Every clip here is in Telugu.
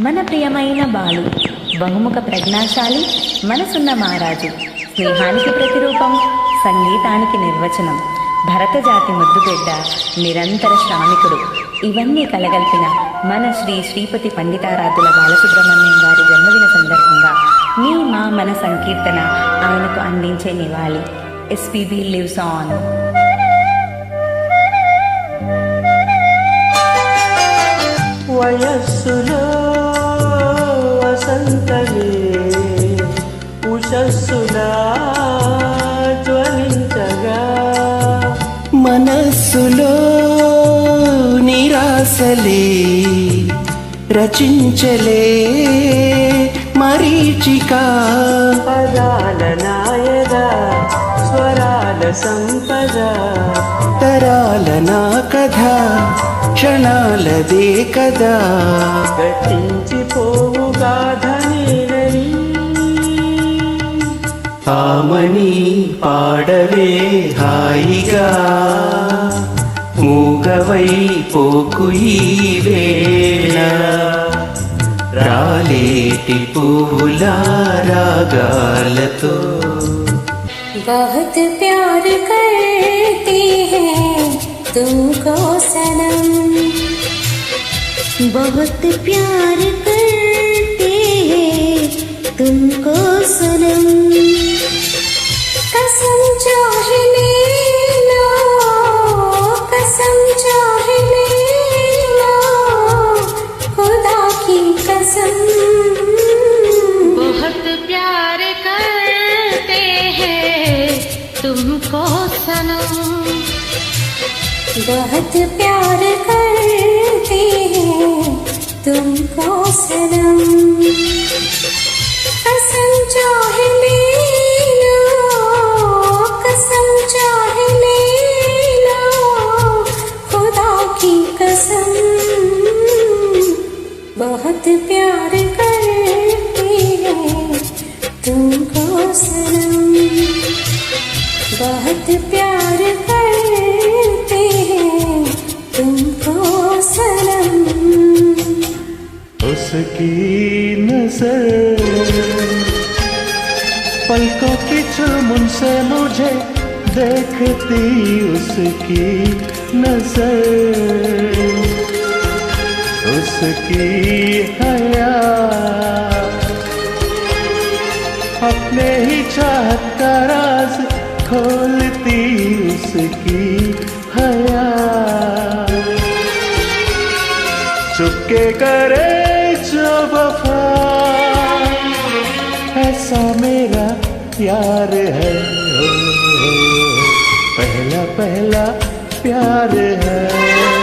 మన ప్రియమైన బాలు బహుముఖ ప్రజ్ఞాశాలి మనసున్న మహారాజు స్నేహానికి ప్రతిరూపం సంగీతానికి నిర్వచనం భరత జాతి ముద్దుబిడ్డ నిరంతర శ్రామికుడు. ఇవన్నీ కలగల్పిన మన శ్రీ శ్రీపతి పండితారాధుల బాలసుబ్రహ్మణ్యం గారి జన్మదిన సందర్భంగా మీ మా మన సంకీర్తన ఆయనకు అందించే నివాళి. ఎస్పీబీ లివ్స్ ఆన్ వయస్సులో ఉషస్సులా జ్వలించగా. మనస్సులో నిరాశలే రచించలే మరీచిక. పదాల నాయద స్వరాల సంపద. తరాల నా కథ క్షణాలదే కదా. గట్టించిపోవు గాధనేనని ఆమని పాడవే హాయిగా మూగవై పోకు ఈ వేళ రాలేటి పూల రాగాలతో बहुत प्यार करते हैं तुमको सनम बहुत प्यार करते हैं तुमको सनम कसम चाहे ले लो कसम चाहे ले लो खुदा की कसम। बहुत प्यार करते हैं तुमको सनम। बहुत प्यार करते हैं तुमको सनम। कसम चाहे ले लो बहुत प्यार करती हैं तुमको सनम बहुत प्यार करती हैं तुमको सनम उसकी नज़र पलकों की चुमन से मुझे देखती उसकी नज़र। उसकी हया। अपने ही चाहत का राज खोलती उसकी हया। चुपके करे जो वफा। ऐसा मेरा प्यार है। पहला पहला प्यार है।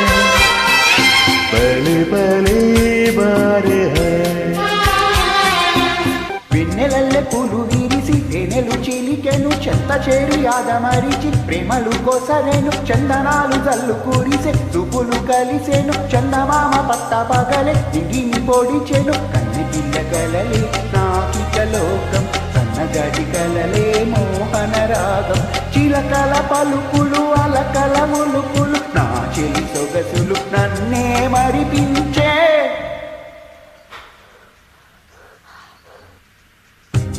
బలి బలి బారి వెన్నెలల్లె పూలు విరిసి వెనెలు చీలికెను చెత్త చేరి ఆదమరిచి ప్రేమలు కోసరేను చందనాలు జల్లు కూరిసే చూపులు కలిసేను చందమామ పట్ట పగలే ఇంటిని పొడిచెను కన్ను పిల్ల కలలే నాకిక లోకం సన్నగడి కలలే మోహన రాగం చిలకల పలుకులు అలకల ములుకులు నా చెలి సొగసులు నన్ను మరిపించే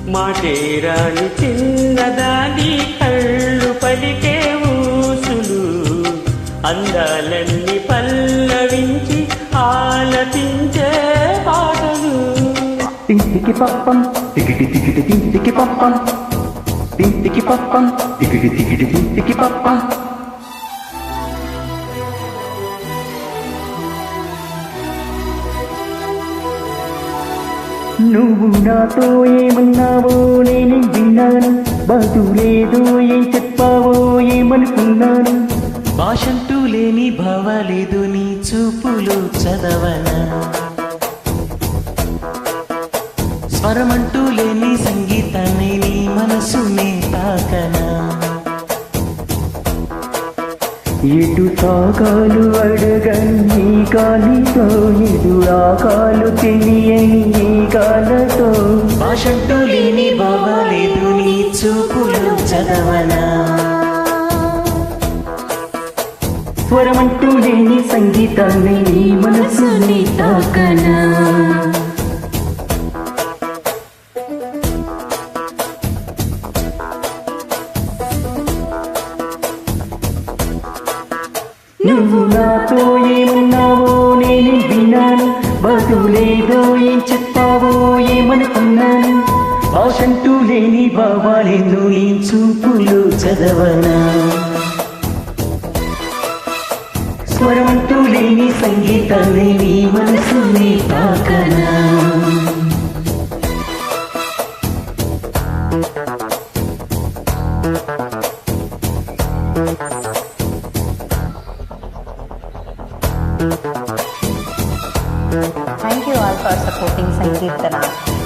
మాటేరాని చిన్నదాని కళ్ళు పలికే ఊసులు అందాలన్నీ పల్లవించి ఆలపించే పాటలు. తింటికి పప్పం తిగిటి తిగిటి తింటికి పప్పం. తింటికి పప్పం తిగిటి తిగిటి తింటికి పప్పం. నువ్వు నాతో ఏమన్నావో నేను విన్నాను. బదులేదో ఏం చెప్పావో ఏమనుకున్నాను. భాషంటూ లేని భావాలేదు నీ చూపులు చదవనా? స్వరమంటూ లేని సంగీతాన్ని నీ మనసునే తాకనా? ఎటు సాగాలు అడగని గాలితో ఎటు ఆకాలు తెలియని ఈ గాలతో భాషంటూ లేని భావాలేదు నీ చూపులు చదవనా. స్వరమంటూ లేని సంగీతాన్ని నీ మనసుని తాకనా? నువ్వు నాతో ఏమన్నావో నేను విన్నాను. బదులేదో ఏం చెప్పావో ఏమనుకున్నాను. భాషంటూ లేని భావాలేందు నీ చూపులు చదవనా. స్వరమంటూ లేని సంగీతాన్ని నీ మనసుని తాకనా Thank you all for supporting Sankirtana.